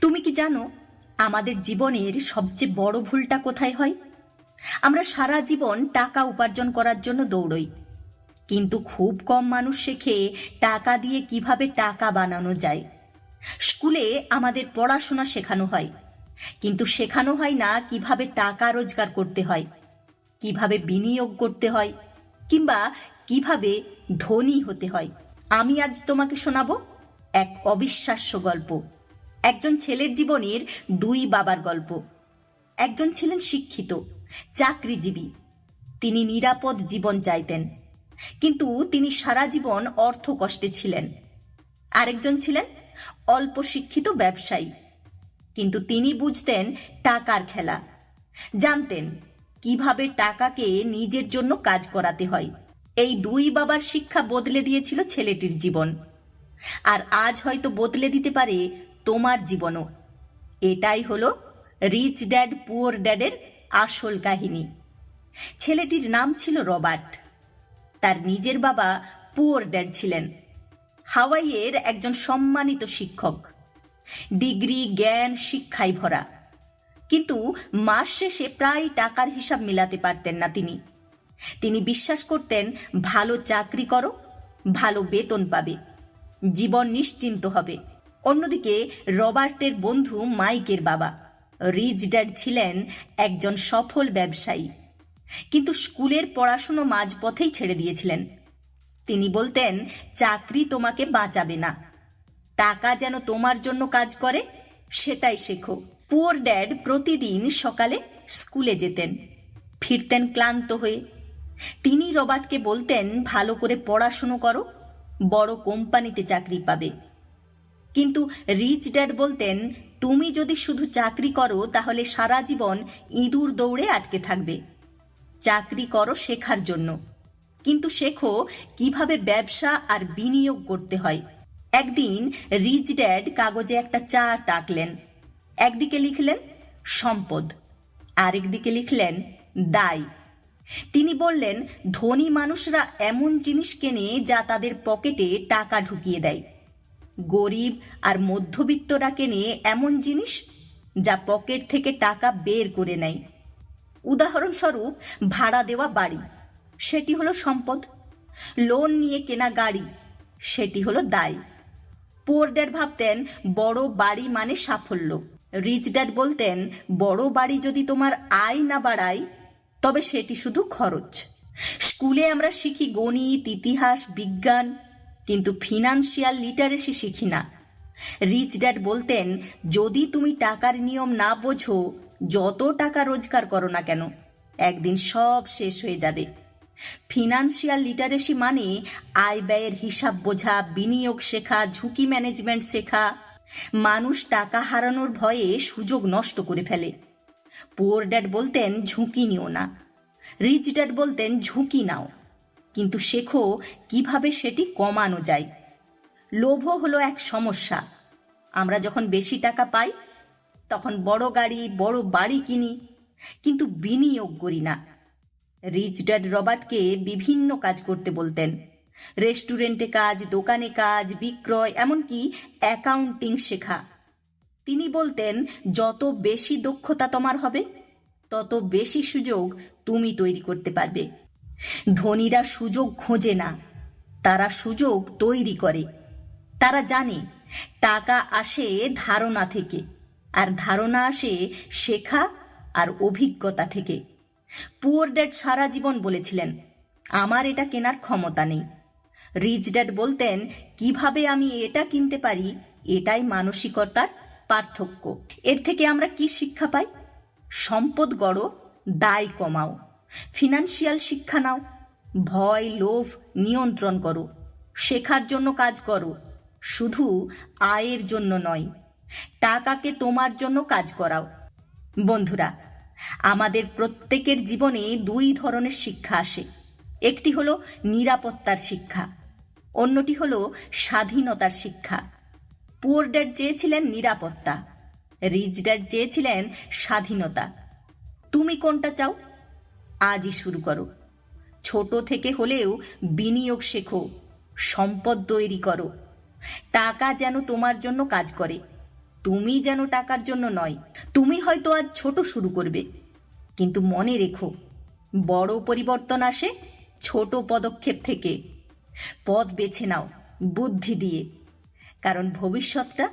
তুমি কি জানো আমাদের জীবনের সবচেয়ে বড় ভুলটা কোথায় হয়? আমরা সারা জীবন টাকা উপার্জন করার জন্য দৌড়ই। কিন্তু খুব কম মানুষ শেখে টাকা দিয়ে কীভাবে টাকা বানানো যায়। স্কুলে আমাদের পড়াশোনা শেখানো হয়। কিন্তু শেখানো হয় না কীভাবে টাকা রোজগার করতে হয়, কীভাবে বিনিয়োগ করতে হয়, কিংবা কীভাবে ধনী হতে হয়। আমি আজ তোমাকে শোনাবো এক অবিশ্বাস্য গল্প। একজন ছেলের জীবনের দুই বাবার গল্প। একজন ছিলেন শিক্ষিত, চাকরিজীবী। তিনি নিরাপদ জীবন চাইতেন, কিন্তু তিনি সারা জীবন অর্থ কষ্টে ছিলেন। আরেকজন ছিলেন অল্প শিক্ষিত ব্যবসায়ী, কিন্তু তিনি বুঝতেন টাকার খেলা। জানতেন কীভাবে টাকাকে নিজের জন্য কাজ করাতে হয়। এই দুই বাবার শিক্ষা বদলে দিয়েছিল ছেলেটির জীবন। আর আজ হয়তো বদলে দিতে পারে তোমার জীবনও। এটাই হলো রিচ ড্যাড পুয়ার ড্যাডের আসল কাহিনী। ছেলেটির নাম ছিল রবার্ট। তার নিজের বাবা পুয়ার ড্যাড ছিলেন। হাওয়াইয়ের একজন সম্মানিত শিক্ষক। ডিগ্রি, জ্ঞান, শিক্ষায় ভরা। কিন্তু মাস শেষে প্রায় টাকার হিসাব মিলাতে পারতেন না তিনি। তিনি বিশ্বাস করতেন, ভালো চাকরি করো, ভালো বেতন পাবে। জীবন নিশ্চিন্ত হবে। অন্যদিকে রবার্টের বন্ধু মাইকের বাবা। রিচ ড্যাড ছিলেন একজন সফল ব্যবসায়ী। কিন্তু স্কুলের পড়াশুনো মাঝপথেই ছেড়ে দিয়েছিলেন। তিনি বলতেন, চাকরি তোমাকে বাঁচাবে না। টাকা যেন তোমার জন্য কাজ করে, সেটাই শেখো। পুয়ার ড্যাড প্রতিদিন সকালে স্কুলে যেতেন, ফিরতেন ক্লান্ত হয়ে। তিনি রবার্টকে বলতেন, ভালো করে পড়াশুনো করো, বড় কোম্পানিতে চাকরি পাবে। কিন্তু রিচ ড্যাড বলতেন, তুমি যদি শুধু চাকরি করো, তাহলে সারা জীবন ইঁদুর দৌড়ে আটকে থাকবে। চাকরি করো শেখার জন্য। কিন্তু শেখো কীভাবে ব্যবসা আর বিনিয়োগ করতে হয়। একদিন রিচ ড্যাড কাগজে একটা চা টাকলেন একদিকে লিখলেন, সম্পদ। আরেকদিকে লিখলেন, দায়। তিনি বললেন, ধনী মানুষরা এমন জিনিস কেনে যা তাদের পকেটে টাকা ঢুকিয়ে দেয়। গরিব আর মধ্যবিত্তরা কেনে এমন জিনিস? যা পকেট থেকে টাকা বের করে নেয়। উদাহরণস্বরূপ, ভাড়া দেওয়া বাড়ি। সেটি হলো সম্পদ। লোন নিয়ে কেনা গাড়ি। সেটি হলো দায়। পোর ড্যাড ভাবতেন, বড় বাড়ি মানে সাফল্য। রিচ ড্যাড বলতেন, বড় বাড়ি যদি তোমার আয় না বাড়ায়, তবে সেটি শুধু খরচ। স্কুলে আমরা শিখি গণিত, ইতিহাস, বিজ্ঞান। কিন্তু ফিনান্সিয়াল লিটারেসি শিখি না। রিচ ড্যাড বলতেন, যদি তুমি টাকার নিয়ম না বোঝো, যত টাকা রোজগার করো না কেন, একদিন সব শেষ হয়ে যাবে। ফিনান্সিয়াল লিটারেসি মানে আয় ব্যয়ের হিসাব বোঝা, বিনিয়োগ শেখা, ঝুঁকি ম্যানেজমেন্ট শেখা। মানুষ টাকা হারানোর ভয়ে সুযোগ নষ্ট করে ফেলে। পোর ড্যাড বলতেন, ঝুঁকি নিও না। রিচ ড্যাড বলতেন, ঝুঁকি নাও। কিন্তু শেখো কীভাবে সেটি কমানো যায়। লোভ হলো এক সমস্যা। আমরা যখন বেশি টাকা পাই, তখন বড় গাড়ি, বড় বাড়ি কিনি, কিন্তু বিনিয়োগ করি না। রিচ ড্যাড রবার্টকে বিভিন্ন কাজ করতে বলতেন। রেস্টুরেন্টে কাজ, দোকানে কাজ, বিক্রয়, এমনকি অ্যাকাউন্টিং শেখা। তিনি বলতেন, যত বেশি দক্ষতা তোমার হবে, তত বেশি সুযোগ তুমি তৈরি করতে পারবে। ধনীরা সুযোগ খোঁজে না। তারা সুযোগ তৈরি করে। তারা জানে, টাকা আসে ধারণা থেকে, আর ধারণা আসে শেখা আর অভিজ্ঞতা থেকে। পুয়ার ড্যাড সারা জীবন বলেছিলেন, আমার এটা কেনার ক্ষমতা নেই। রিচ ড্যাড বলতেন, কীভাবে আমি এটা কিনতে পারি? এটাই মানসিকতার পার্থক্য। এর থেকে আমরা কি শিক্ষা পাই? সম্পদ গড়ো, দায় কমাও। ফিনান্সিয়াল শিক্ষা নাও। ভয়, লোভ নিয়ন্ত্রণ করো। শেখার জন্য কাজ করো। শুধু আয়ের জন্য নয়, টাকাকে তোমার জন্য কাজ করাও। বন্ধুরা, আমাদের প্রত্যেকের জীবনে দুই ধরনের শিক্ষা আসে। একটি হলো নিরাপত্তার শিক্ষা, অন্যটি হলো স্বাধীনতার শিক্ষা। পুয়ার ড্যাড চেয়েছিলেন নিরাপত্তা, রিচ ড্যাড চেয়েছিলেন স্বাধীনতা। তুমি কোনটা চাও? আজই শুরু করো। ছোট থেকে হলেও বিনিয়োগ শেখো, সম্পদ তৈরি করো। টাকা যেন তোমার জন্য কাজ করে, তুমি যেন টাকার জন্য নয়, তুমি হয়তো আজ ছোট শুরু করবে। কিন্তু মনে রেখো, বড় পরিবর্তন আসে ছোট পদক্ষেপ থেকে। পথ বেছে নাও বুদ্ধি দিয়ে, কারণ ভবিষ্যৎটা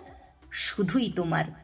শুধুই তোমার।